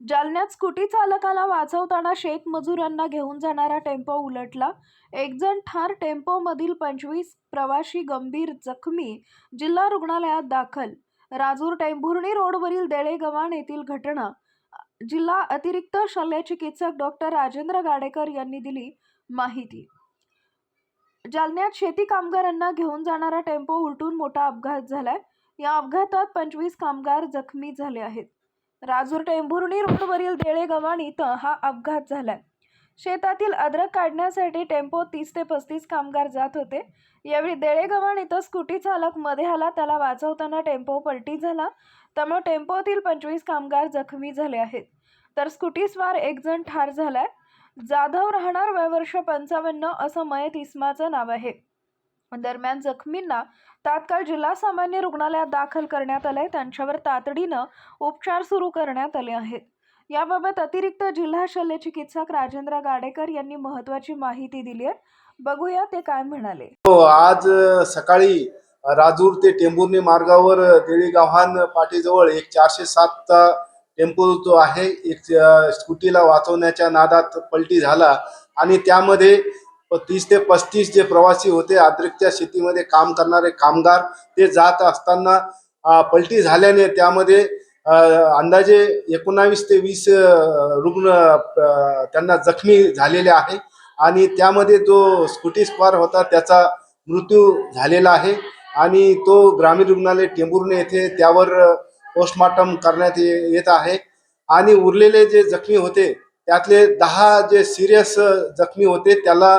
जालन्यात स्कूटी चालकाला वाचवताना शेत मजुरांना घेऊन जाणारा टेम्पो उलटला. एक जण ठार टेम्पोमधील पंचवीस प्रवाशी गंभीर जखमी जिल्हा रुग्णालयात दाखल. राजूर टेंभुर्णी रोडवरील देळेगव्हाण येथील घटना. जिल्हा अतिरिक्त शल्यचिकित्सक डॉक्टर राजेंद्र गाडेकर यांनी दिली माहिती. जालन्यात शेती कामगारांना घेऊन जाणारा टेम्पो उलटून मोठा अपघात झालाय. या अपघातात पंचवीस कामगार जखमी झाले आहेत. राजूर टेंभुर्णी रोडवरील देळेगव्हाण इथं हा अपघात झाला शेतातील अद्रक काढण्यासाठी टेम्पो तीस ते पस्तीस कामगार जात होते. यावेळी देळेगव्हाण इथं स्कूटी चालकमध्ये आला. त्याला वाचवताना टेम्पो पलटी झाला. त्यामुळे टेम्पोतील पंचवीस कामगार जखमी झाले आहेत. तर स्कूटीस्वार एक जण ठार झालाय. जाधव राहणार वय वर्ष पंचावन्न असं मयत इस्माचं नाव आहे. दरम्यान जखमींना तात्काळ जिल्हा सामान्य रुग्णालयात दाखल करण्यात आलंय. त्यांच्यावर तातडीनं उपचार सुरू करण्यात आले आहेत. याबाबत अतिरिक्त जिल्हा शल्यचिकित्सक राजेंद्र गाडेकर यांनी महत्वाची माहिती दिली आहे. बघूया ते काय म्हणाले. हो आज सकाळी राजूर ते टेंभुर्णी मार्गावर देळी देळीगाव्हाण पाटीजवळ एक चारशे सातचा टेम्पो जो आहे. एक स्कूटीला वाचवण्याच्या नादात पलटी झाला आणि त्यामध्ये व तीस ते पस्तीस जे प्रवासी होते अद्रकच्या शेतीमध्ये काम करणारे कामगार ते जात असताना पलटी झाल्याने त्यामध्ये अंदाजे एकोणावीस ते वीस रुग्ण त्यांना जखमी झालेले आहे. आणि त्यामध्ये जो स्कूटी स्क्वार होता त्याचा मृत्यू झालेला आहे. आणि तो ग्रामीण रुग्णालय टेंभुर्णी येथे त्यावर पोस्टमार्टम करण्यात ये- येत आहे. आणि उरलेले जे जखमी होते त्यातले दहा जे सिरियस जखमी होते त्याला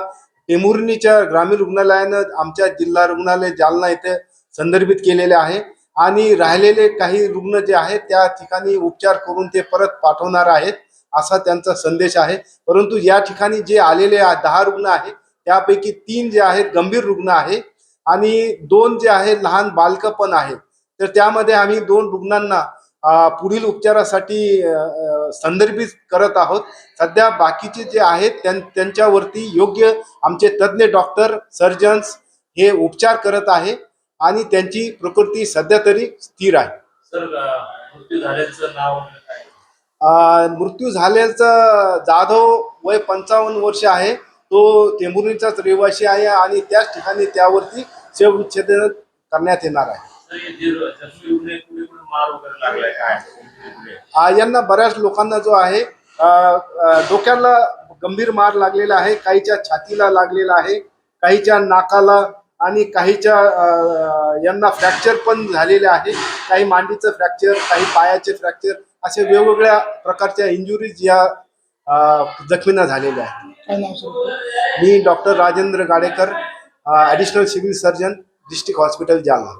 टेंभुर्णीच्या ग्रामीण रुग्णालयानं आमच्या जिल्हा रुग्णालय जालना येथे संदर्भित केलेले आहे. आणि राहिलेले काही रुग्ण जे आहेत त्या ठिकाणी उपचार करून ते परत पाठवणार आहेत असा त्यांचा संदेश आहे. परंतु या ठिकाणी जे आलेले दहा रुग्ण आहेत त्यापैकी तीन जे आहेत गंभीर रुग्ण आहे आणि दोन जे आहे लहान बालक पण आहेत. तर त्यामध्ये आम्ही दोन रुग्णांना पुढील उपचारासाठी संदर्भित करत आहोत. सध्या बाकीचे जे आहेत त्यां- त्यांच्यावरती योग्य आमचे तज्ज्ञ डॉक्टर सर्जन्स हे उपचार करत आहे आणि त्यांची प्रकृती सध्या तरी स्थिर आहे. मृत्यू झाल्याचं मृत्यू जाधव वय पंचावन्न वर्ष आहे. तो टेंभुर्णीचाच रहिवासी आहे आणि त्याच ठिकाणी त्यावरती शवविच्छेदन करण्यात येणार आहे. मार वगैरे लागलाय. काय? यांना बऱ्याच लोकांना जो आहे डोक्याला गंभीर मार लागलेला आहे काहीच्या छातीला लागलेला आहे काहीच्या नाकाला आणि काहीच्या यांना फ्रॅक्चर पण झालेले आहे. काही मांडीचं फ्रॅक्चर काही पायाचे फ्रॅक्चर असे वेगवेगळ्या प्रकारच्या इंजुरीज या जखमींना झालेल्या आहेत. मी doctor Rajendra Gadekar additional civil surgeon district hospital Jalna.